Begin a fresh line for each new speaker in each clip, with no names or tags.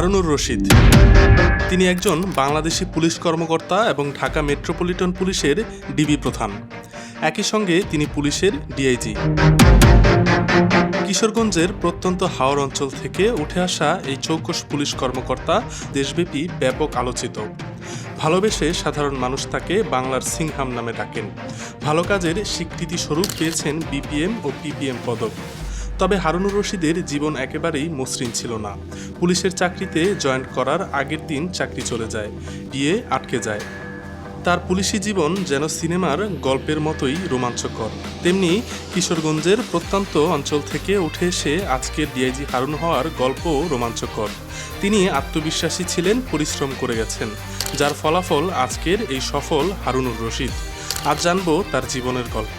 হারুনুর রশিদ। তিনি একজন বাংলাদেশি পুলিশ কর্মকর্তা এবং ঢাকা মেট্রোপলিটন পুলিশের ডিবি প্রধান। একই সঙ্গে তিনি পুলিশের ডিআইজি। কিশোরগঞ্জের প্রত্যন্ত হাওর অঞ্চল থেকে উঠে আসা এই চৌকস পুলিশ কর্মকর্তা দেশব্যাপী ব্যাপক আলোচিত। ভালোবেসে সাধারণ মানুষ তাকে বাংলার সিংহাম নামে ডাকেন। ভালো কাজের স্বীকৃতি স্বরূপ পেয়েছেন বিপিএম ও পিপিএম পদক। তবে হারুনুর রশিদের জীবন একেবারেই মসৃণ ছিল না। পুলিশের চাকরিতে জয়েন করার আগের দিন চাকরি চলে যায় বিয়ে আটকে যায়। তার পুলিশি জীবন যেন সিনেমার গল্পের মতোই রোমাঞ্চকর। তেমনি কিশোরগঞ্জের প্রত্যন্ত অঞ্চল থেকে উঠে এসে আজকের ডিআইজি হারুন হওয়ার গল্প রোমাঞ্চকর। তিনি আত্মবিশ্বাসী ছিলেন, পরিশ্রম করে গেছেন, যার ফলাফল আজকের এই সফল হারুনুর রশিদ। আজ জানব তার জীবনের গল্প।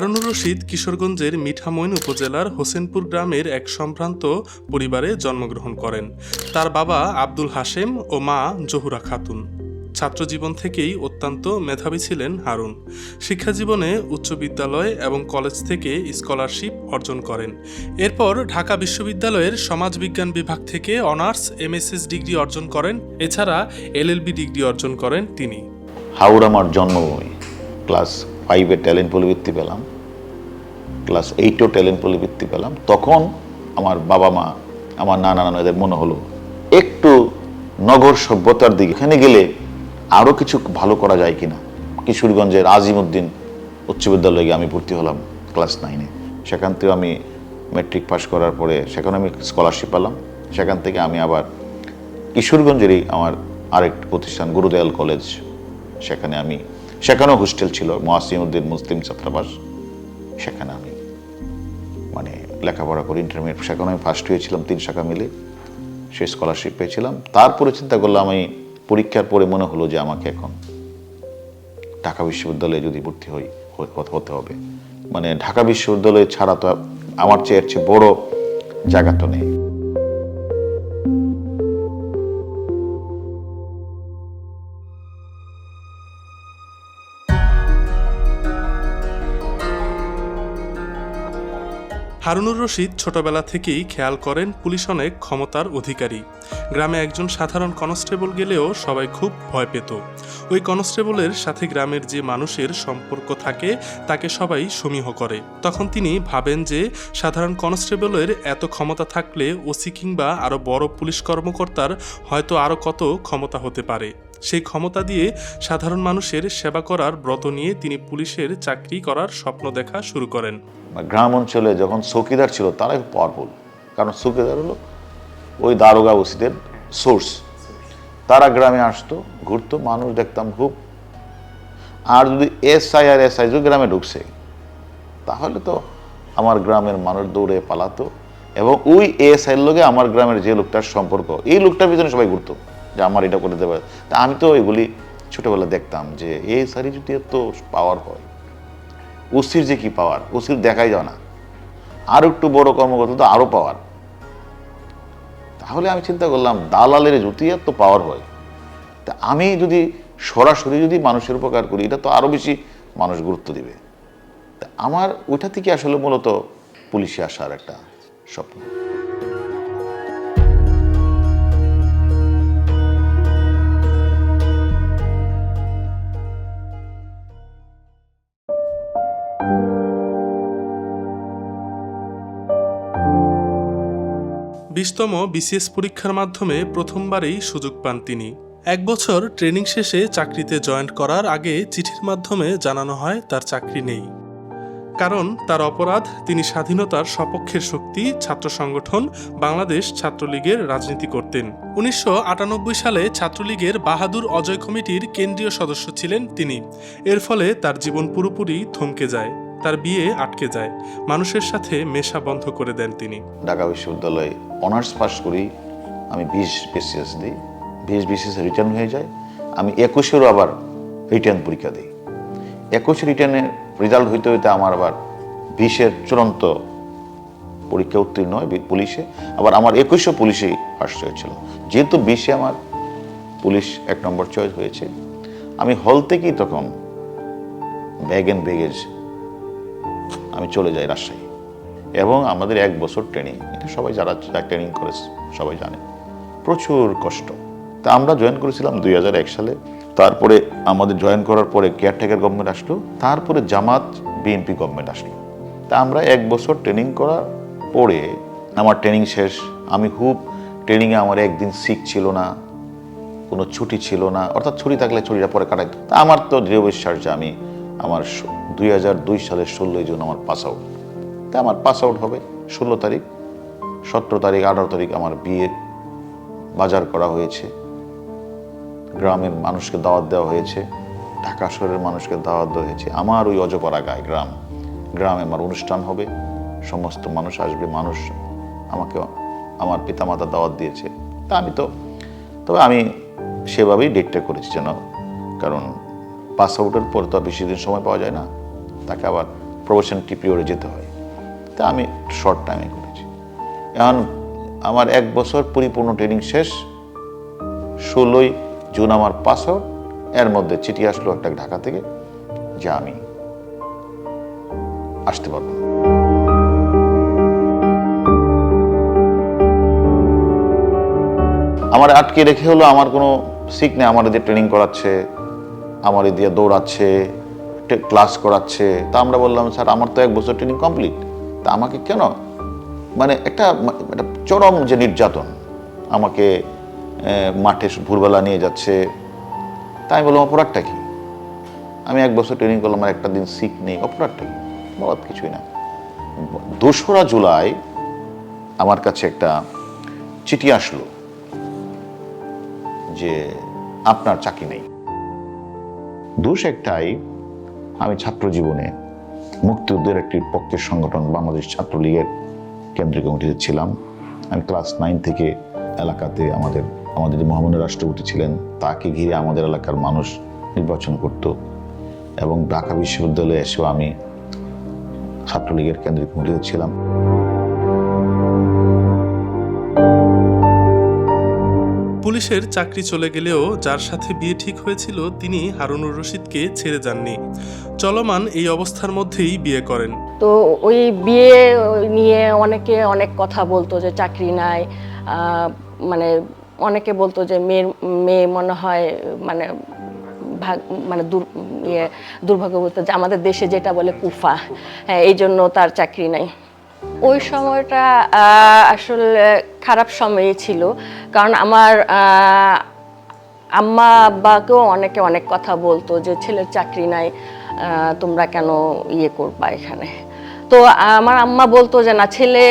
হারুনুর রশিদ কিশোরগঞ্জের মিঠামইন উপজেলার হোসেনপুর গ্রামের এক সম্ভ্রান্ত পরিবারে জন্মগ্রহণ করেন। তার বাবা আব্দুল হাশেম ও মা জহুরা খাতুন। ছাত্রজীবন থেকেই অত্যন্ত মেধাবী ছিলেন হারুন। শিক্ষাজীবনে উচ্চ বিদ্যালয় এবং কলেজ থেকে স্কলারশিপ অর্জন করেন। এরপর ঢাকা বিশ্ববিদ্যালয়ের সমাজবিজ্ঞান বিভাগ থেকে অনার্স, এমএসএস ডিগ্রি অর্জন করেন। এছাড়া এলএলবি ডিগ্রি অর্জন করেন তিনি।
হাওড় আমার জন্মভূমি, ক্লাস ফাইভে ট্যালেন্ট বৃত্তি পেলাম ক্লাস এইটেও ট্যালেন্ট বৃত্তি পেলাম, তখন আমার বাবা মা, আমার নানা নানাদের মনে হলো, একটু নগর সভ্যতার দিকে, এখানে গেলে আরও কিছু ভালো করা যায় কিনা? কিশোরগঞ্জের আজিমউদ্দিন উচ্চ বিদ্যালয়ে গিয়ে আমি ভর্তি হলাম ক্লাস নাইনে সেখান থেকে আমি মেট্রিক পাস করার পরে সেখানে আমি স্কলারশিপ পেলাম। সেখান থেকে আমি আবার কিশোরগঞ্জেরই আমার আরেকটি প্রতিষ্ঠান, গুরুদয়াল কলেজ সেখানে আমি সেখানেও হোস্টেল ছিল মহাসিমউদ্দিন মুসলিম ছাত্রাবাস, সেখানে আমি মানে লেখাপড়া করি ইন্টারমিডিয়েট সেখানে আমি ফার্স্ট হয়েছিলাম তিন শাখা মিলে, সেই স্কলারশিপ পেয়েছিলাম। তারপরে চিন্তা করলাম, আমি পরীক্ষার পরে মনে হলো যে আমাকে এখন ঢাকা বিশ্ববিদ্যালয়ে যদি ভর্তি হই হতে হবে। মানে ঢাকা বিশ্ববিদ্যালয় ছাড়া তো আমার চেয়ে এর চেয়ে বড় জায়গা তো নেই।
হারুনুর রশিদ ছোটবেলা থেকেই খেয়াল করেন পুলিশ অনেক ক্ষমতার অধিকারী। গ্রামে একজন সাধারণ কনস্টেবল গেলেও সবাই খুব ভয় পেত। ওই কনস্টেবলের সাথে গ্রামের যে মানুষের সম্পর্ক থাকে, তাকে সবাই সমীহ করে। তখন তিনি ভাবেন যে, সাধারণ কনস্টেবলের এত ক্ষমতা থাকলে ওসি কিংবা আরও বড় পুলিশ কর্মকর্তার হয়তো আরও কত ক্ষমতা হতে পারে। সেই ক্ষমতা দিয়ে সাধারণ মানুষের সেবা করার ব্রত নিয়ে তিনি পুলিশের চাকরি করার স্বপ্ন দেখা শুরু করেন।
বা গ্রাম অঞ্চলে যখন চৌকিদার ছিল, তারাই পাওয়ারফুল কারণ চৌকিদার হলো ওই দারোগা ওসিদের সোর্স তারা গ্রামে আসতো, ঘুরতো, মানুষ দেখতাম খুব। আর যদি S I R S I যদি গ্রামে ঢুকছে, তাহলে তো আমার গ্রামের মানুষ দৌড়ে পালাতো। এবং ওই এস আইয়ের লোকে আমার গ্রামের যে লোকটার সম্পর্ক, এই লোকটার পিছনে সবাই ঘুরতো। যে আমার এটা করে দেবে। তা আমি তো এগুলি ছোটবেলা দেখতাম যে এই সারি যদি এত পাওয়ার হয়, ওসির যে কি পাওয়ার ওসির দেখাই যায় না। আর একটু বড় কর্মকর্তা তো আরও পাওয়ার তাহলে আমি চিন্তা করলাম, দালালের যদি এত পাওয়ার হয়। তা আমি যদি সরাসরি যদি মানুষের উপকার করি, এটা তো আরও বেশি মানুষ গুরুত্ব দিবে। তা আমার ওইটা থেকে আসলে মূলত পুলিশে আসার একটা স্বপ্ন।
বিশতম বিসিএস পরীক্ষার মাধ্যমে প্রথমবারেই সুযোগ পান তিনি। এক বছর ট্রেনিং শেষে চাকরিতে জয়েন্ট করার আগে চিঠির মাধ্যমে জানানো হয় তার চাকরি নেই। কারণ তার অপরাধ, তিনি স্বাধীনতার সপক্ষের শক্তি, ছাত্র সংগঠন, বাংলাদেশ ছাত্রলীগের রাজনীতি করতেন। উনিশশো আটানব্বই সালে ছাত্রলীগের বাহাদুর অজয় কমিটির কেন্দ্রীয় সদস্য ছিলেন তিনি। এর ফলে তার জীবন পুরোপুরি থমকে যায়, তার বিয়ে আটকে যায়। মানুষের সাথে মেশা বন্ধ করে দেন তিনি।
ঢাকা বিশ্ববিদ্যালয়ে অনার্স পাস করি আমি বিশ বিসিএস দিই। বিশ বিসিএস রিটার্ন হয়ে যায়। আমি একুশেরও আবার রিটার্ন পরীক্ষা দিই। একুশ রিটার্নের রেজাল্ট হইতে হইতে আমার আবার বিশের চূড়ান্ত পরীক্ষা উত্তীর্ণ হয় পুলিশে। আবার আমার একুশে পুলিশেই ফার্স্ট হয়েছিল। যেহেতু বিশে আমার পুলিশ এক নম্বর চয়েস হয়েছে, আমি হল থেকেই তখন ব্যাগ অ্যান্ড ব্যাগেজ আমি চলে যাই রাজশাহী। এবং আমাদের এক বছর ট্রেনিং এটা সবাই যারা ট্রেনিং করে সবাই জানে। প্রচুর কষ্ট। তা আমরা জয়েন করেছিলাম দুই হাজার এক সালে। তারপরে আমাদের জয়েন করার পরে কেয়ারটেকার গভর্নমেন্ট আসলো, তারপরে জামাত বিএনপি গভর্নমেন্ট আসলো। তা আমরা এক বছর ট্রেনিং করার পরে আমার ট্রেনিং শেষ। আমি খুব ট্রেনিংয়ে আমার একদিন সিক ছিল না, কোনো ছুটি ছিল না, অর্থাৎ ছুটি থাকলে ছুটিটা পরে কাটাইতো। তা আমার তো দৃঢ় বিশ্বাস যে আমি আমার দুই হাজার দুই সালের ষোলোই জুন আমার পাস আউট তা আমার পাস আউট হবে, ষোলো তারিখ, সতেরো তারিখ, আঠারো তারিখ আমার বিয়ের বাজার করা হয়েছে। গ্রামের মানুষকে দাওয়াত দেওয়া হয়েছে, ঢাকা শহরের মানুষকে দাওয়াত দেওয়া হয়েছে। আমার ওই অজপাড়া গায়ে গ্রাম, গ্রামে আমার অনুষ্ঠান হবে, সমস্ত মানুষ আসবে, মানুষ আমাকে, আমার পিতামাতা দাওয়াত দিয়েছে। তা আমি তো, তবে আমি সেভাবেই ডেটটা করেছি যেন, কারণ পাস আউটের পর তো বেশি দিন সময় পাওয়া যায় না, তাকে আবার প্রফেশন পিরিয়ডে যেতে হয়। তা আমি শর্ট টাইমে করেছি। এখন আমার এক বছর পরিপূর্ণ ট্রেনিং শেষ, ষোলোই জুন আমার পাস আউট এর মধ্যে চিঠি আসলো একটা ঢাকা থেকে, যে আমি আসতে পারব। আমার আটকে রেখে হলো আমার কোনো শিখ নেই, আমার দিয়ে ট্রেনিং করাচ্ছে, আমার দিয়ে দৌড়াচ্ছে ক্লাস করাচ্ছে। তা আমরা বললাম, স্যার, আমার তো এক বছর ট্রেনিং কমপ্লিট তা আমাকে কেন? মানে একটা একটা চরম যে নির্যাতন আমাকে মাঠে ভোরবেলা নিয়ে যাচ্ছে। তাই বললাম অপরাধটা কি? আমি এক বছর ট্রেনিং করলাম, আমার একটা দিন সিক নেই। অপরাধটা কি? বলার কিছুই না। দোসরা জুলাই আমার কাছে একটা চিঠি আসলো যে আপনার চাকরি নেই। দোষ একটাই, আমি ছাত্র জীবনে মুক্তিযুদ্ধের একটি পক্ষের সংগঠন, বাংলাদেশ ছাত্রলীগের কেন্দ্রীয় কমিটিতে ছিলাম। আমি ক্লাস নাইন থেকে এলাকাতে আমাদের আমাদের যে মহামান্য রাষ্ট্রপতি ছিলেন তাকে ঘিরে আমাদের এলাকার মানুষ নির্বাচন করত এবং ঢাকা বিশ্ববিদ্যালয়ে এসেও আমি ছাত্রলীগের কেন্দ্রীয় কমিটিতে ছিলাম।
পুলিশের চাকরি চলে গেলেও যার সাথে বিয়ে ঠিক হয়েছিল তিনি হারুনুর রশিদকে ছেড়ে যাননি। চলমান এই অবস্থার মধ্যেই বিয়ে করেন।
তো ওই বিয়ে নিয়ে অনেকে অনেক কথা বলতো যে চাকরি নাই মানে অনেকে বলতো যে মেয়ের, মেয়ে মনে হয় মানে ভাগ মানে দুর ইয়ে দুর্ভাগ্য বলতে যে আমাদের দেশে যেটা বলে কুফা হ্যাঁ এই জন্য তার চাকরি নাই। ওই সময়টা আসলে খারাপ সময়ই ছিল। কারণ আমার আম্মা আব্বাকেও অনেকে অনেক কথা বলতো যে ছেলের চাকরি নাই তোমরা কেন ইয়ে করবা এখানে? তো, আমার আম্মা বলতো যে না, ছেলে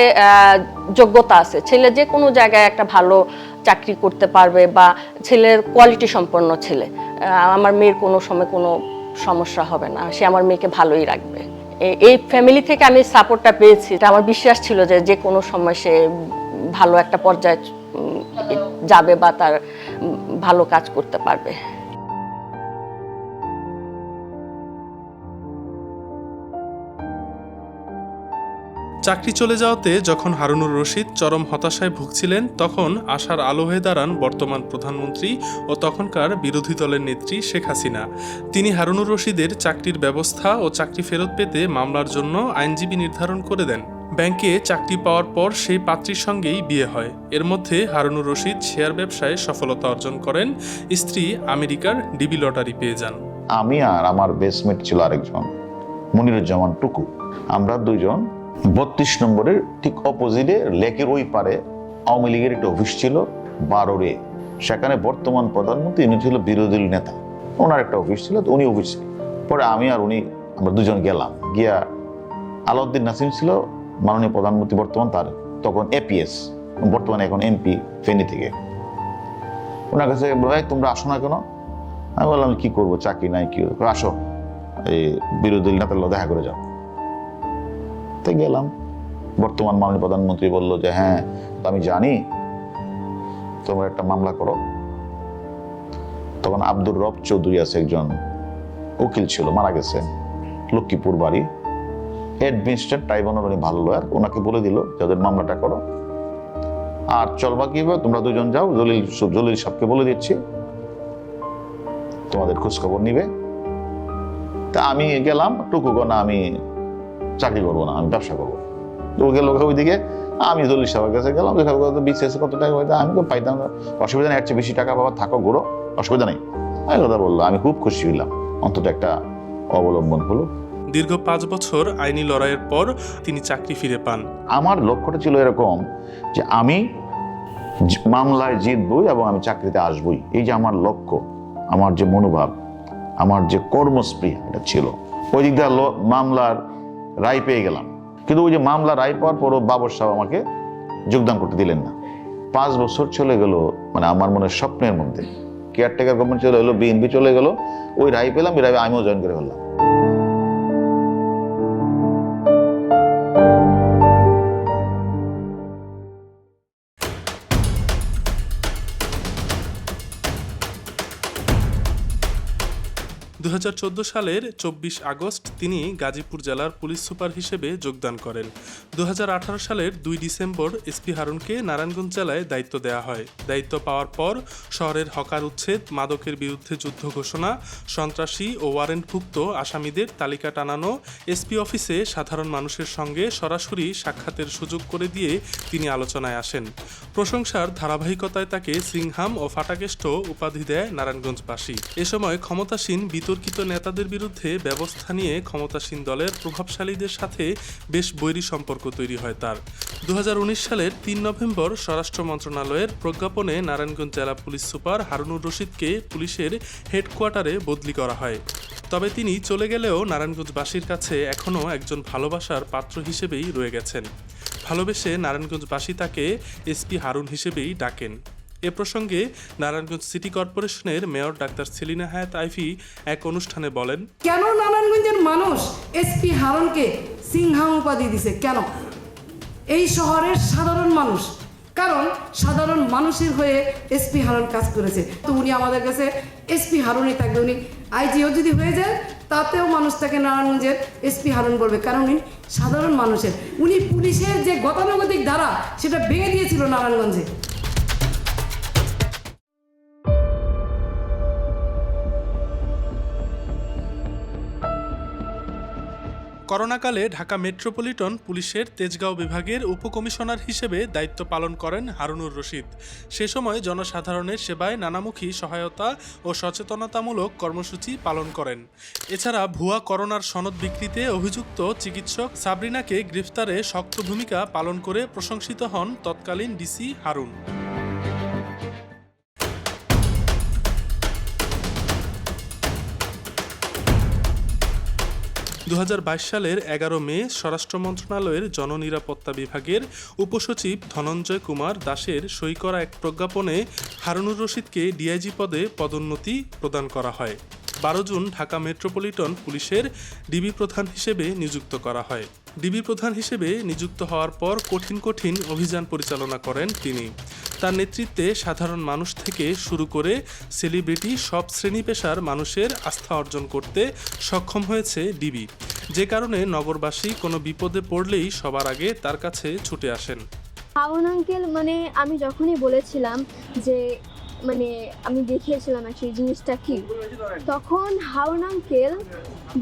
যোগ্যতা আছে। ছেলে যে কোনো জায়গায় একটা ভালো চাকরি করতে পারবে বা ছেলের কোয়ালিটি সম্পন্ন ছেলে। আমার মেয়ের কোনো সময় কোনো সমস্যা হবে না। সে আমার মেয়েকে ভালোই রাখবে। এই ফ্যামিলি থেকে আমি সাপোর্টটা পেয়েছি। এটা আমার বিশ্বাস ছিল যে যে কোনো সময় সে ভালো একটা পর্যায়ে যাবে বা তার ভালো কাজ করতে পারবে।
চাকরি চলে যাওয়াতে যখন হারুনুর রশিদ চরম হতাশায় ভুগছিলেন, তখন আশার আলো হয়ে দাঁড়ান বর্তমান প্রধানমন্ত্রী ও তখনকার বিরোধী দলের নেত্রী শেখ হাসিনা। তিনি হারুনুর রশিদের চাকরির ব্যবস্থা ও চাকরি ফেরত পেতে মামলার জন্য আইনজীবী নির্ধারণ করে দেন। ব্যাংকে চাকরি পাওয়ার পর সেই পাত্রীর সঙ্গেই বিয়ে হয়। এর মধ্যে হারুনুর রশিদ শেয়ার ব্যবসায় সফলতা অর্জন করেন। স্ত্রী আমেরিকার ডিবি লটারি পেয়ে যান।
আমি আর আমার বেসমেট ছিল আরেকজন, মনিরুজ্জামান টুকু। আমরা দুইজন বত্রিশ নম্বরের ঠিক অপোজিটে লেকের ওই পারে আওয়ামী লীগের একটা অফিস ছিল, বারোরে। সেখানে বর্তমান প্রধানমন্ত্রী, ইনি ছিল বিরোধী নেতা। ওনার একটা অফিস ছিল, তো উনি অফিস পরে আমি আর উনি, আমরা দুজন গেলাম। গিয়া আলাউদ্দিন নাসিম ছিল, মাননীয় প্রধানমন্ত্রী বর্তমান তার, তখন এপিএস বর্তমানে এখন এমপি ফেনী থেকে। ওনার কাছে ভাই তোমরা আসো না কেন? আমি বললাম কি করব? চাকরি নাই, কি করব?" আসো, এই বিরোধী নেতার দেখা করে যাও। তো গেলাম। বর্তমান মাননীয় প্রধানমন্ত্রী বলল যে হ্যাঁ আমি জানি তোমরা একটা মামলা করো। তখন আব্দুর রব চৌধুরী আছে একজন উকিল ছিল, মারা গেছে। লক্ষ্মীপুর বাড়ি। অ্যাডমিনিস্ট্রেট ট্রাইব্যুনাল উনি ভালো লয়ার ওনাকে বলে দিল যাদের মামলাটা করো। আর চলবা কি হবে তোমরা দুজন যাও, জলিল জলিল সাহেবকে বলে দিচ্ছি। তোমাদের খোঁজ খবর নিবে। তা আমি গেলাম, টুকু না আমি চাকরি করব না আমি ব্যবসা করব। তো ও গেল ওইদিকে আমি দলিল সাহেবের কাছে গেলাম দেখা বিসিএস কত টাকা হয়তো আমি তো পাইতাম না। অসুবিধা নেই এর বেশি টাকা বাবা থাকো ঘুরো অসুবিধা নেই। এই কথা বলল আমি খুব খুশি হইলাম। অন্তত একটা অবলম্বন হলো।
দীর্ঘ পাঁচ বছর আইনি লড়াইয়ের পর তিনি চাকরি ফিরে পান।
আমার লক্ষ্যটা ছিল এরকম যে আমি মামলায় জিতবই এবং আমি চাকরিতে আসবই। এই যে আমার লক্ষ্য আমার যে মনোভাব আমার যে কর্মস্পৃহা এটা ছিল। ওই দিক দিয়ে মামলার রায় পেয়ে গেলাম। কিন্তু ওই যে মামলা রায় পাওয়ার পরও বাবর সাহেব আমাকে যোগদান করতে দিলেন না। পাঁচ বছর চলে গেল মানে আমার মনে স্বপ্নের মধ্যে। কেয়ারটেকার গভর্নমেন্ট চলে এলো বিএনপি চলে গেল, ওই রায় পেলাম এই রায় আমিও জয়েন করে ফেললাম।
দু হাজার চোদ্দ সালের চব্বিশ আগস্ট তিনি গাজীপুর জেলার পুলিশ সুপার হিসেবে যোগদান করেন। দু সালের দুই ডিসেম্বর এসপি হারুনকে নারায়ণগঞ্জ জেলায় দায়িত্ব দেওয়া হয়। দায়িত্ব পাওয়ার পর শহরের হকার উচ্ছেদ, মাদকের বিরুদ্ধে যুদ্ধ ঘোষণা, সন্ত্রাসী ও ওয়ারেন্টভুক্ত আসামিদের তালিকা টানানো, এসপি অফিসে সাধারণ মানুষের সঙ্গে সরাসরি সাক্ষাতের সুযোগ করে দিয়ে তিনি আলোচনায় আসেন। প্রশংসার ধারাবাহিকতায় তাকে সিংহাম ও ফাটাকেষ্ট উপাধি দেয় নারায়ণগঞ্জবাসী। এ সময় ক্ষমতাসীন বিতর্কিত নেতাদের বিরুদ্ধে ব্যবস্থা নিয়ে ক্ষমতাসীন দলের প্রভাবশালীদের সাথে বেশ বৈরী সম্পর্ক তৈরি হয় তার। দু হাজার উনিশ সালের তিন নভেম্বর স্বরাষ্ট্র মন্ত্রণালয়ের প্রজ্ঞাপনে নারায়ণগঞ্জ জেলা পুলিশ সুপার হারুনুর রশিদকে পুলিশের হেডকোয়ার্টারে বদলি করা হয়। তবে তিনি চলে গেলেও নারায়ণগঞ্জবাসীর কাছে এখনও একজন ভালোবাসার পাত্র হিসেবেই রয়ে গেছেন। ভালোবেসে নারায়ণগঞ্জবাসী তাকে এসপি হারুন হিসেবেই ডাকেন। এ প্রসঙ্গে নারায়ণগঞ্জ সিটি কর্পোরেশনের মেয়র ডাক্তার সেলিনা হায়াত আইভি এক অনুষ্ঠানে বলেন,
কেন নারায়ণগঞ্জের মানুষ এসপি হারনকে সিংহাম উপাধি দিছে? কেন? এই শহরের সাধারণ মানুষ। কারণ সাধারণ মানুষের হয়ে এসপি হারন কাজ করেছে। তো উনি আমাদের কাছে এসপি হারনই থাকবে। উনি আইজিও যদি হয়ে যায়, তাতেও মানুষ তাকে নারায়ণগঞ্জের এসপি হারন বলবে। কারণ উনি সাধারণ মানুষের। উনি পুলিশের যে গতানুগতিক ধারা, সেটা ভেঙে দিয়েছিল নারায়ণগঞ্জে।
করোনাকালে ঢাকা মেট্রোপলিটন পুলিশের তেজগাঁও বিভাগের উপকমিশনার হিসেবে দায়িত্ব পালন করেন হারুনুর রশিদ। সে সময় জনসাধারণের সেবায় নানামুখী সহায়তা ও সচেতনতামূলক কর্মসূচি পালন করেন। এছাড়া ভুয়া করোনার সনদ বিক্রিতে অভিযুক্ত চিকিৎসক সাবরিনাকে গ্রেফতারে শক্ত ভূমিকা পালন করে প্রশংসিত হন তৎকালীন ডিসি হারুন। দু হাজার বাইশ সালের এগারো মে স্বরাষ্ট্র মন্ত্রণালয়ের জননিরাপত্তা বিভাগের উপসচিব ধনঞ্জয় কুমার দাসের সই করা এক প্রজ্ঞাপনে হারুনুর রশিদকে ডিআইজি পদে পদোন্নতি প্রদান করা হয়। বারো জুন ঢাকা মেট্রোপলিটন পুলিশের ডিবি প্রধান হিসেবে নিযুক্ত করা হয়। ডিবি প্রধান হিসেবে নিযুক্ত হওয়ার পর কঠিন কঠিন অভিযান পরিচালনা করেন তিনি। তার নেতৃত্বে সাধারণ মানুষ থেকে শুরু করে সেলিব্রিটি সব শ্রেণি পেশার মানুষের আস্থা অর্জন করতে সক্ষম হয়েছে ডিবি। যে কারণে নগরবাসী কোনো বিপদে পড়লেই সবার আগে তার কাছে ছুটে আসেন।
হাউন আঙ্কেল মানে আমি যখনই বলেছিলাম যে মানে আমি দেখিয়েছিলাম সেই জিনিসটা কি, তখন হাউন আঙ্কেল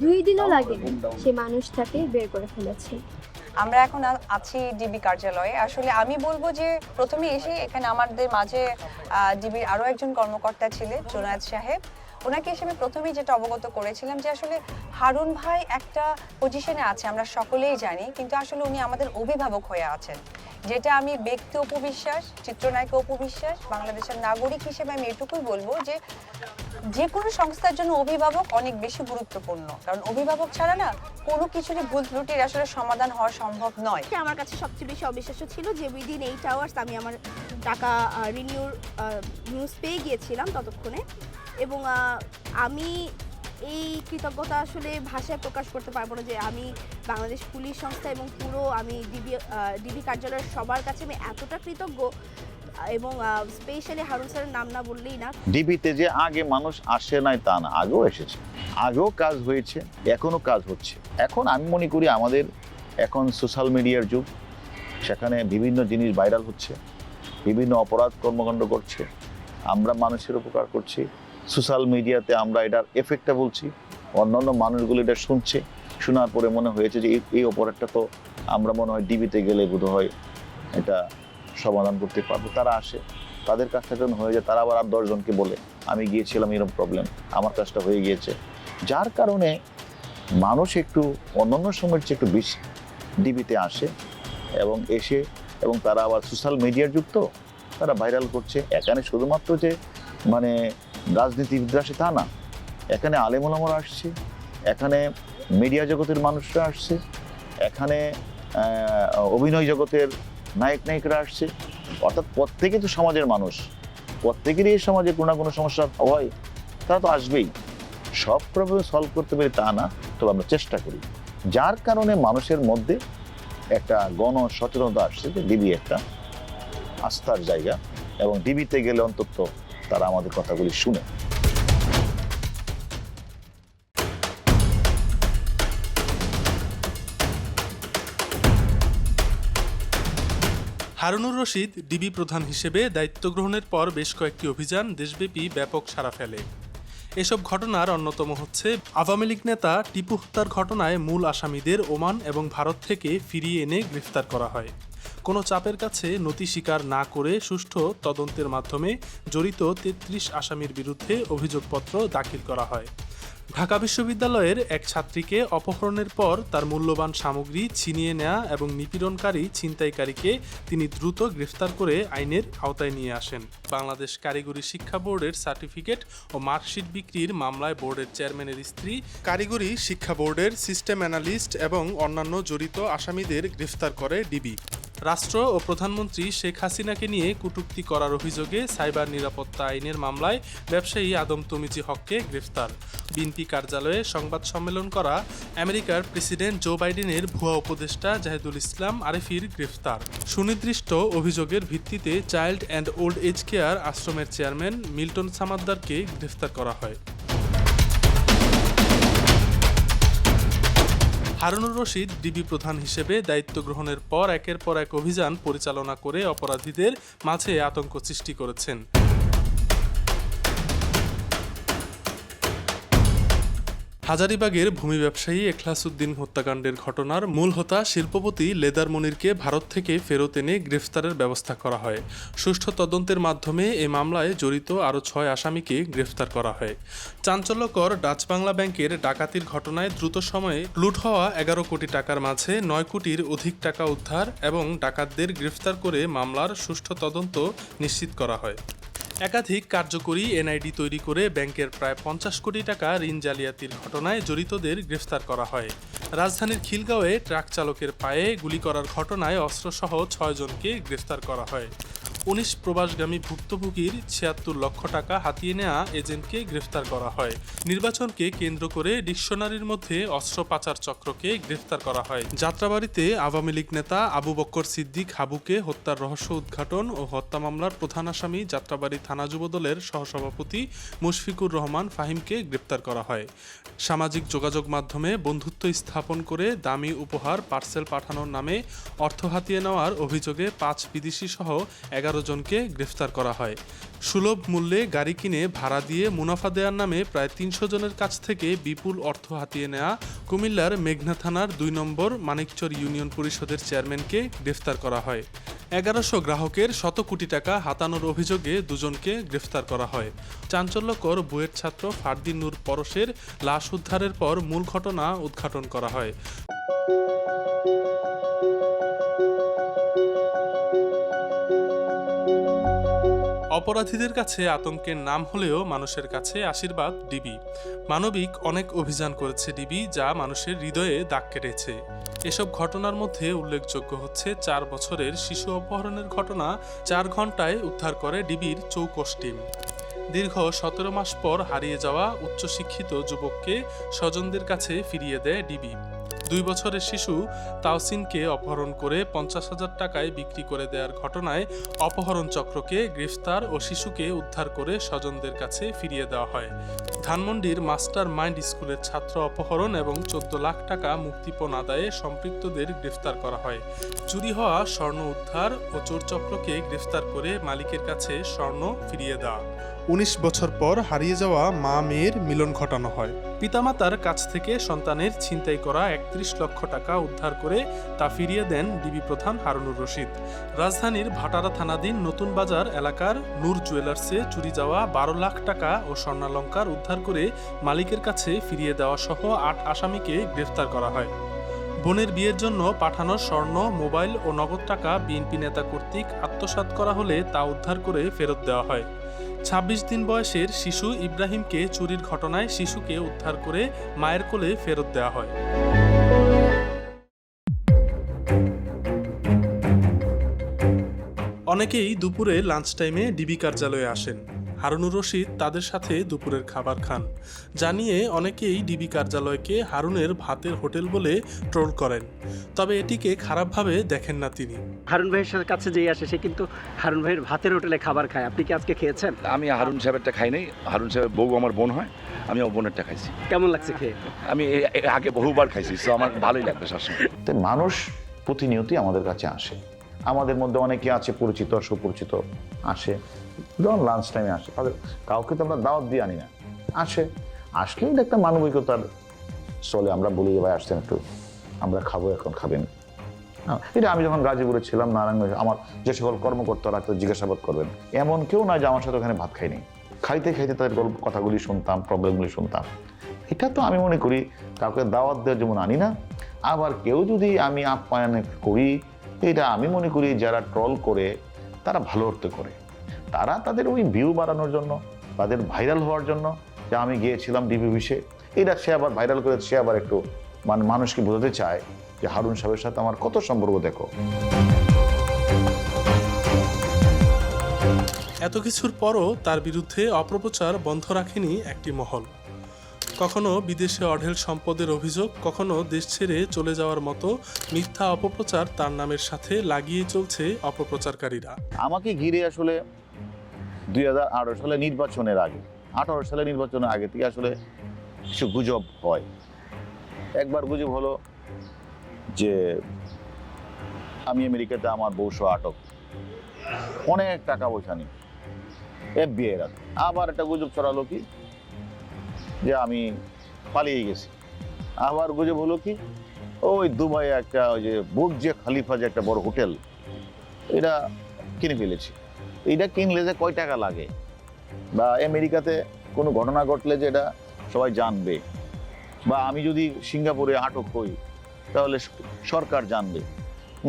দুই দিনও লাগেনি সে মানুষটাকে বের করে ফেলেছে।
আমরা এখন আছি ডিবি কার্যালয়ে। আসলে আমি বলব যে প্রথমে এসে এখানে আমাদের মাঝে ডিবির আরও একজন কর্মকর্তা ছিলেন, জোনায়েদ সাহেব। ওনাকে এসে আমি প্রথমেই যেটা অবগত করেছিলাম যে আসলে হারুন ভাই একটা পজিশনে আছে, আমরা সকলেই জানি, কিন্তু আসলে উনি আমাদের অভিভাবক হয়ে আছেন। যেটা আমি ব্যক্তি উপবিশ্বাস চিত্রনায়িকা উপবিশ্বাস বাংলাদেশের নাগরিক হিসেবে আমি এটুকুই বলব যে যে কোনো সংস্থার জন্য অভিভাবক অনেক বেশি গুরুত্বপূর্ণ। কারণ অভিভাবক ছাড়া না কোনো কিছুরই ভুল ত্রুটির আসলে সমাধান হওয়া সম্ভব নয়।
আমার কাছে সবচেয়ে বেশি অবিশ্বাস্য ছিল যে উইদিন এইট আওয়ার্স আমি আমার টাকা রিনিউর নিউজ পেয়ে গিয়েছিলাম ততক্ষণে। এবং আমি এই কৃতজ্ঞতা আসলে ভাষায় প্রকাশ করতে পারব না যে আমি বাংলাদেশ পুলিশ সংস্থা এবং পুরো আমি ডিবি ডিবি কার্যালয়ের সবার কাছে আমি এতটা কৃতজ্ঞ। এবং স্পেশালি হারুন স্যারের নাম না বললেই না।
ডিবিতে যে আগে মানুষ আসে নাই তা না, আগেও এসেছে। আগেও কাজ হয়েছে, এখনও কাজ হচ্ছে। এখন আমি মনে করি আমাদের এখন সোশ্যাল মিডিয়ার যুগ, সেখানে বিভিন্ন জিনিস ভাইরাল হচ্ছে, বিভিন্ন অপরাধ কর্মকাণ্ড করছে আমরা মানুষের উপকার করছি। সোশ্যাল মিডিয়াতে আমরা এটার এফেক্টটা বলছি। অন্যান্য মানুষগুলো এটা শুনছে, শোনার পরে মনে হয়েছে যে এই অপরাধটা তো আমরা মনে হয় ডিবিতে গেলে বোধ হয় এটা সমাধান করতে পারব। তারা আসে, তাদের কাজটা যখন হয়ে যায়, তারা আবার আর দশজনকে বলে, আমি গিয়েছিলাম, এরকম প্রবলেম আমার কাজটা হয়ে গিয়েছে। যার কারণে মানুষ একটু, অন্যান্য সময়ের চেয়ে একটু বেশি ডিবিতে আসে এবং এসে, এবং তারা আবার সোশ্যাল মিডিয়ার যুক্ত তারা ভাইরাল করছে। এখানে শুধুমাত্র যে মানে রাজনীতিবিদরা আসে তা না। এখানে আলেমুলামরা আসছে, এখানে মিডিয়া জগতের মানুষরা আসছে, এখানে অভিনয় জগতের নায়ক নায়িকরা আসছে। অর্থাৎ প্রত্যেকেই তো সমাজের মানুষ, প্রত্যেকেরই এই সমাজে কোনো না কোনো সমস্যা হয়, তারা তো আসবেই। সব প্রবলেম সলভ করতে পারি তা না, তবে আমরা চেষ্টা করি। যার কারণে মানুষের মধ্যে একটা গণ সচেতনতা আসছে যে ডিবি একটা আস্থার জায়গা, এবং ডিবিতে গেলে অন্তত তারা আমাদের কথাগুলি শুনে।
হারুনুর রশিদ, ডিবি প্রধান হিসেবে দায়িত্ব গ্রহণের পর বেশ কয়েকটি অভিযান দেশব্যাপী ব্যাপক সাড়া ফেলে। এসব ঘটনার অন্যতম হচ্ছে, আওয়ামী লীগ নেতা টিপু হত্যার ঘটনায় মূল আসামিদের ওমান এবং ভারত থেকে ফিরিয়ে এনে গ্রেফতার করা হয়। কোনো চাপের কাছে নথি স্বীকার না করে সুষ্ঠু তদন্তের মাধ্যমে জড়িত তেত্রিশ আসামির বিরুদ্ধে অভিযোগপত্র দাখিল করা হয়। ঢাকা বিশ্ববিদ্যালয়ের এক ছাত্রীকে অপহরণের পর তার মূল্যবান সামগ্রী ছিনিয়ে নেয়া এবং নিপীড়নকারী ছিনতাইকারীকে তিনি দ্রুত গ্রেফতার করে আইনের আওতায় নিয়ে আসেন। বাংলাদেশ কারিগরি শিক্ষা বোর্ডের সার্টিফিকেট ও মার্কশিট বিক্রির মামলায় বোর্ডের চেয়ারম্যানের স্ত্রী, কারিগরি শিক্ষা বোর্ডের সিস্টেম অ্যানালিস্ট এবং অন্যান্য জড়িত আসামিদের গ্রেফতার করে ডিবি। রাষ্ট্র ও প্রধানমন্ত্রী শেখ হাসিনাকে নিয়ে কটূক্তি করার অভিযোগে সাইবার নিরাপত্তা আইনের মামলায় ব্যবসায়ী আদম তমিজি হককে গ্রেফতার। বিএনপি কার্যালয়ে সংবাদ সম্মেলন করা আমেরিকার প্রেসিডেন্ট জো বাইডেনের ভুয়া উপদেষ্টা জাহেদুল ইসলাম আরেফির গ্রেফতার। সুনির্দিষ্ট অভিযোগের ভিত্তিতে child and old age care আশ্রমের চেয়ারম্যান মিল্টন সামাদ্দারকে গ্রেফতার করা হয়। হারুনুর রশিদ, ডিবি প্রধান হিসেবে দায়িত্ব গ্রহণের পর একের পর এক অভিযান পরিচালনা করে অপরাধীদের মাঝে আতঙ্ক সৃষ্টি করেছেন। হাজারিবাগের ভূমি ব্যবসায়ী এখলাসুদ্দিন হত্যাকাণ্ডের ঘটনার মূল হোতা শিল্পপতি লেদার মনিরকে ভারত থেকে ফেরত এনে গ্রেফতারের ব্যবস্থা করা হয়। সুষ্ঠু তদন্তের মাধ্যমে এ মামলায় জড়িত আরও ছয় আসামিকে গ্রেফতার করা হয়। চাঞ্চল্যকর ডাচ বাংলা ব্যাংকের ডাকাতির ঘটনায় দ্রুত সময়ে লুট হওয়া এগারো কোটি টাকার মাঝে নয় কোটির অধিক টাকা উদ্ধার এবং ডাকাতদের গ্রেফতার করে মামলার সুষ্ঠু তদন্ত নিশ্চিত করা হয়। একাধিক কার্যকরী এনআইডি তৈরি করে ব্যাংকের প্রায় পঞ্চাশ কোটি টাকা ঋণ জালিয়াতির ঘটনায় জড়িতদের গ্রেফতার করা হয়। রাজধানীর খিলগাঁওয়ে ট্রাক চালকের পায়ে গুলি করার ঘটনায় অস্ত্রসহ ছয়জনকে গ্রেফতার করা হয়। উনিশ প্রবাসগামী ভুক্তভোগীর ছিয়াত্তর লক্ষ টাকা হাতিয়ে নেওয়া এজেন্টকে গ্রেফতার করা হয়। নির্বাচনকে কেন্দ্র করে ডিকশনারির মধ্যে অস্ত্র পাচার চক্রকে গ্রেফতার করা হয়। যাত্রাবাড়িতে আওয়ামী লীগ নেতা আবু বক্কর সিদ্দিক হাবুকে হত্যার রহস্য উদ্ঘাটন ও হত্যা মামলার প্রধান আসামি যাত্রাবাড়ি থানা যুবদলের সহসভাপতি মুশফিকুর রহমান ফাহিমকে গ্রেপ্তার করা হয়। সামাজিক যোগাযোগ মাধ্যমে বন্ধুত্ব স্থাপন করে দামি উপহার পার্সেল পাঠানোর নামে অর্থ হাতিয়ে নেওয়ার অভিযোগে পাঁচ বিদেশি সহ এগারো জনকে গ্রেফতার করা হয়। সুলভ মূল্যে গাড়ি কিনে ভাড়া দিয়ে মুনাফা দেওয়ার নামে প্রায় তিনশো জনের কাছ থেকে বিপুল অর্থ হাতিয়ে নেওয়া কুমিল্লার মেঘনা থানার দুই নম্বর মানিকচর ইউনিয়ন পরিষদের চেয়ারম্যানকে গ্রেফতার করা হয়। এগারোশো গ্রাহকের শত কোটি টাকা হাতানোর অভিযোগে দুজনকে গ্রেফতার করা হয়। চাঞ্চল্যকর বুয়েট ছাত্র ফারদিন নূর পরশের লাশ উদ্ধারের পর মূল ঘটনা উদ্ঘাটন করা হয়। অপরাধীদের কাছে আতঙ্কের নাম হলেও মানুষের কাছে আশীর্বাদ ডিবি মানবিক অনেক অভিযান করেছে ডিবি যা মানুষের হৃদয়ে দাগ কেটেছে। এসব ঘটনার মধ্যে উল্লেখযোগ্য হচ্ছে চার বছরের শিশু অপহরণের ঘটনা চার ঘন্টায় উদ্ধার করে ডিবির চৌকস টিম। দীর্ঘ সতেরো মাস পর হারিয়ে যাওয়া উচ্চশিক্ষিত যুবককে স্বজনদের কাছে ফিরিয়ে দেয় ডিবি দুই বছরের শিশু তাওসিনকে অপহরণ করে পঞ্চাশ হাজার টাকায় বিক্রি করে দেওয়ার ঘটনায় অপহরণ চক্রকে গ্রেফতার ও শিশুকে উদ্ধার করে স্বজনদের কাছে ফিরিয়ে দেওয়া হয়। ধানমন্ডির মাস্টার মাইন্ড স্কুলের ছাত্র অপহরণ এবং চোদ্দ লাখ টাকা মুক্তিপণ আদায়ে সম্পৃক্তদের গ্রেফতার করা হয়। চুরি হওয়া স্বর্ণ উদ্ধার ও চোরচক্রকে গ্রেফতার করে মালিকের কাছে স্বর্ণ ফিরিয়ে দেওয়া। উনিশ বছর পর হারিয়ে যাওয়া মা মেয়ের মিলন ঘটানো হয়। পিতামাতার কাছ থেকে সন্তানের ছিনতাই করা একত্রিশ লক্ষ টাকা উদ্ধার করে তা ফিরিয়ে দেন ডিবি প্রধান হারুনুর রশিদ। রাজধানীর ভাটারা থানাধীন নতুন বাজার এলাকার নূর জুয়েলার্সে চুরি যাওয়া বারো লাখ টাকা ও স্বর্ণালঙ্কার উদ্ধার করে মালিকের কাছে ফিরিয়ে দেওয়া সহ আট আসামিকে গ্রেফতার করা হয়। বোনের বিয়ের জন্য পাঠানো স্বর্ণ, মোবাইল ও নগদ টাকা বিএনপি নেতা কর্তৃক আত্মসাৎ করা হলে তা উদ্ধার করে ফেরত দেওয়া হয়। ছাব্বিশ দিন বয়সের শিশু ইব্রাহিমকে চুরির ঘটনায় শিশুকে উদ্ধার করে মায়ের কোলে ফেরত দেওয়া হয়। অনেকেই দুপুরে লাঞ্চ টাইমে ডিবি কার্যালয়ে আসেন। হারুনুর রশিদ তাদের সাথে দুপুরের খাবার খান। জানিয়ে অনেকেই ডিবি কার্যালয়কে হারুনের ভাতের হোটেল বলে ট্রোল করেন। তবে এটিকে খারাপভাবে দেখেন না তিনি।
হারুন ভাইয়ের কাছে যেই আসে সে কিন্তু হারুন ভাইয়ের ভাতের হোটেলে খাবার খায়। আপনি কি আজকে খেয়েছেন?
আমি হারুন সাহেবেরটা খাই নাই। হারুন সাহেবের বউ আমার বোন হয় আমি আমার বোনেরটা খাইছি।
কেমন লাগছে খেয়ে?
আমি আগে বহুবার খাইছি তো আমার ভালোই লাগবে সবসময়।
তো মানুষ প্রতিনিয়তই আমাদের কাছে আসে। আমাদের মধ্যে অনেকে আছে পরিচিত সুপরিচিত আসে। যখন লাঞ্চ টাইমে আসে। তাদের কাউকে তো আমরা দাওয়াত দিয়ে আনি না। আসে। আসলেই এটা একটা মানবিকতার চলে। আমরা বলি যে ভাই আসছেন একটু। আমরা খাব এখন খাবেন। হ্যাঁ, এটা আমি যখন গাজীপুরে ছিলাম নারায়ণগঞ্জ আমার যে সকল কর্মকর্তারা তো জিজ্ঞাসাবাদ করবেন। এমন কেউ নয় যে আমার সাথে ওখানে ভাত খাইনি খাইতে খাইতে তাদের গল্প কথাগুলি শুনতাম প্রবলেমগুলি শুনতাম। এটা তো আমি মনে করি কাউকে দাওয়াত দেওয়ার যেমন আনি না আবার কেউ যদি আমি আপ্যায়ন করি এটা আমি মনে করি যারা ট্রল করে তারা ভালো অর্থে করে। তারা তাদের ওই ভিউ বাড়ানোর জন্য তাদের ভাইরাল হওয়ার জন্য যে আমি গিয়েছিলাম ডিবি বিষে এটা সে আবার ভাইরাল করে সে আবার একটু মানে মানুষকে বোঝাতে চায় যে হারুন সাহেবের সাথে আমার কত সম্পর্ক দেখো।
এত কিছুর পরও তার বিরুদ্ধে অপপ্রচার বন্ধ রাখেনি একটি মহল। কখনো বিদেশে অঢেল সম্পদের অভিযোগ কখনো দেশ ছেড়ে চলে যাওয়ার মতো মিথ্যা অপপ্রচার তার নামের সাথে লাগিয়ে চলছে অপপ্রচারকারীরা।
আমাকে ঘিরে আসলে দুই হাজার আঠারো সালে নির্বাচনের আগে, আঠারো সালে নির্বাচনের আগে থেকে আসলে কিছু গুজব হয়। একবার গুজব হলো যে আমি আমেরিকাতে আমার বউসহ আটক। অনেক টাকা পয়সা নিই এফবিআই রাত আবার একটা গুজব ছড়ালো কি? যে আমি পালিয়ে গেছি। আবার গুজব হলো কি? ওই দুবাই একটা ওই যে বুর্জে খালিফা যে একটা বড় হোটেল, এটা কিনে ফেলেছি। এইটা কিনলে যে কয় টাকা লাগে? বা আমেরিকাতে কোনো ঘটনা ঘটলে যে এটা সবাই জানবে। বা আমি যদি সিঙ্গাপুরে আটক হই, তাহলে সরকার জানবে।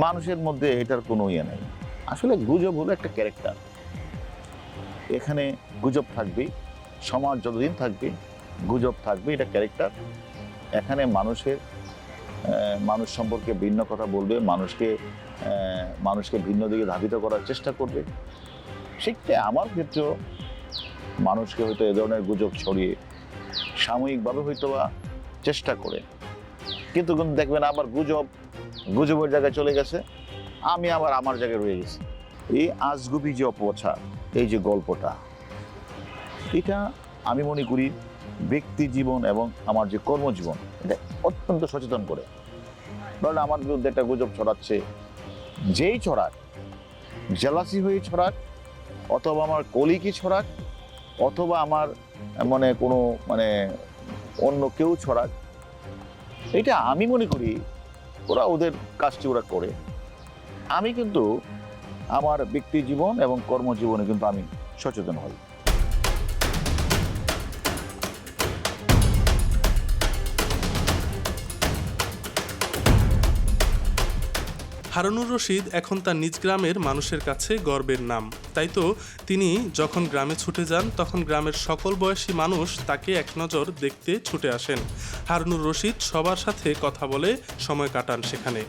মানুষের মধ্যে এটার কোনো ইয়ে নেই। আসলে গুজব হলো একটা ক্যারেক্টার। এখানে গুজব থাকবে, সমাজ যতদিন থাকবে, গুজব থাকবে, এটা ক্যারেক্টার। এখানে মানুষের মানুষ সম্পর্কে ভিন্ন কথা বলবে, মানুষকে মানুষকে ভিন্ন দিকে ধাবিত করার চেষ্টা করবে। সেক্ষেত্রে আমার ক্ষেত্রেও মানুষকে হয়তো এ ধরনের গুজব ছড়িয়ে সাময়িকভাবে হয়তো বা চেষ্টা করে। কিন্তু কিন্তু দেখবেন আবার গুজব, গুজবের জায়গায় চলে গেছে, আমি আবার আমার জায়গায় রয়ে গেছি। এই আজগুবি যে অপচা এই যে গল্পটা, এটা আমি মনে করি ব্যক্তি জীবন এবং আমার যে কর্মজীবন, এটা অত্যন্ত সচেতন করে। ধরেন আমার বিরুদ্ধে একটা গুজব ছড়াচ্ছে, যেই ছড়াক, জেলাসি হয়ে ছড়াক অথবা আমার কলিকি ছড়াক, অথবা আমার মানে কোনো মানে অন্য কেউ ছড়াক। এটা আমি মনে করি, ওরা ওদের কাজটি ওরা করে। আমি কিন্তু আমার ব্যক্তি জীবন এবং কর্মজীবনে কিন্তু আমি সচেতন হই।
হারুনুর রশিদ এখন তার নিজ গ্রামের মানুষের কাছে গর্বের নাম। তাই তো তিনি যখন গ্রামে ছুটে যান, তখন গ্রামের সকল বয়সী মানুষ তাকে এক নজর দেখতে ছুটে আসেন। হারুনুর রশিদ সবার সাথে কথা বলে সময় কাটান সেখানে।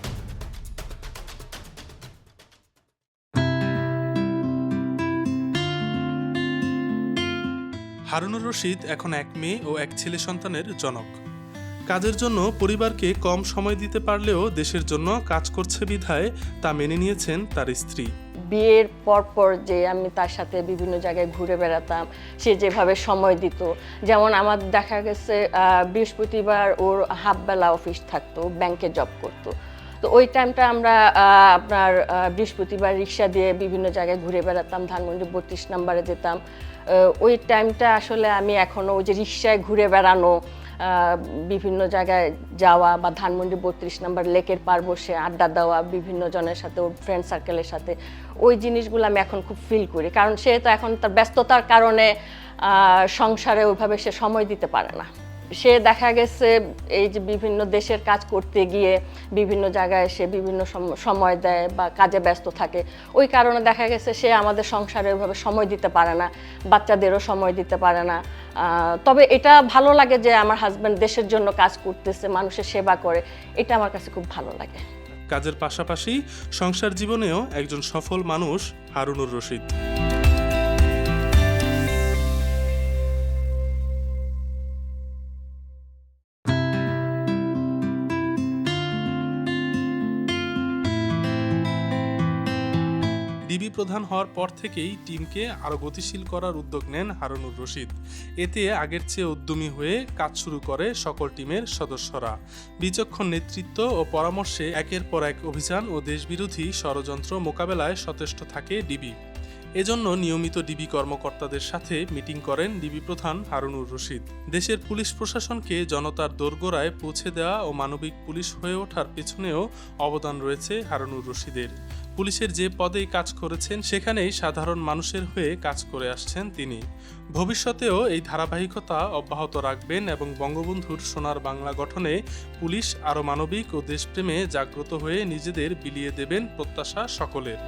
হারুনুর রশিদ এখন এক মেয়ে ও এক ছেলে সন্তানের জনক। কাজের জন্য পরিবারকে কম সময় দিতে পারলেও দেশের জন্য কাজ করছে বিধায় তা মেনে নিয়েছেন তার স্ত্রী।
বিয়ের পর পর যে আমি তার সাথে বিভিন্ন জায়গায় ঘুরে বেড়াতাম, সে যেভাবে সময় দিত। যেমন আমার দেখা গেছে বৃহস্পতিবার ওর হাফবেলা অফিস থাকতো, ব্যাংকে জব করতো। তো ওই টাইমটা আমরা আপনার বৃহস্পতিবার রিক্সা দিয়ে বিভিন্ন জায়গায় ঘুরে বেড়াতাম, ধানমন্ডি বত্রিশ নাম্বারে যেতাম। ওই টাইমটা আসলে আমি এখনও ওই যে রিক্সায় ঘুরে বেড়ানো বিভিন্ন জায়গায় যাওয়া বা ধানমন্ডি বত্রিশ নম্বর লেকের পার বসে আড্ডা দেওয়া, বিভিন্ন জনের সাথে ওর ফ্রেন্ড সার্কেলের সাথে, ওই জিনিসগুলো আমি এখন খুব ফিল করি। কারণ সে তো এখন তার ব্যস্ততার কারণে সংসারে ওইভাবে সে সময় দিতে পারে না। সে দেখা গেছে এই যে বিভিন্ন দেশের কাজ করতে গিয়ে বিভিন্ন জায়গায় সে বিভিন্ন সম- সময় দেয় বা কাজে ব্যস্ত থাকে। ওই কারণে দেখা গেছে সে আমাদের সংসারে ওইভাবে সময় দিতে পারে না, বাচ্চাদেরও সময় দিতে পারে না। তবে এটা ভালো লাগে যে আমার হাজব্যান্ড দেশের জন্য কাজ করতেছে, মানুষের সেবা করে। এটা আমার কাছে খুব ভালো লাগে।
কাজের পাশাপাশি সংসার জীবনেও একজন সফল মানুষ হারুনুর রশিদ। প্রধান হওয়ার পর থেকেই টিমকে আরও গতিশীল করার উদ্যোগ নেন হারুনুর রশিদ। এতে আগের চেয়ে উদ্যমী হয়ে কাজ শুরু করে সকল টিমের সদস্যরা। বিচক্ষণ নেতৃত্ব ও পরামর্শে একের পর এক অভিযান ও দেশবিরোধী ষড়যন্ত্র মোকাবেলায় সচেষ্ট থাকে ডিবি। এজন্য নিয়মিত ডিবি কর্মকর্তাদের সাথে মিটিং করেন ডিবি প্রধান হারুনুর রশিদ। দেশের পুলিশ প্রশাসনকে জনতার দোরগোড়ায় পৌঁছে দেওয়া ও মানবিক পুলিশ হয়ে ওঠার পেছনেও অবদান রয়েছে হারুনুর রশিদের। পুলিশের যে পদেই কাজ করেছেন, সেখানেই সাধারণ মানুষের হয়ে কাজ করে আসছেন তিনি। ভবিষ্যতেও এই ধারাবাহিকতা অব্যাহত রাখবেন এবং বঙ্গবন্ধুর সোনার বাংলা গঠনে পুলিশ আরও মানবিক ও দেশপ্রেমে জাগ্রত হয়ে নিজেদের বিলিয়ে দেবেন প্রত্যাশা সকলের।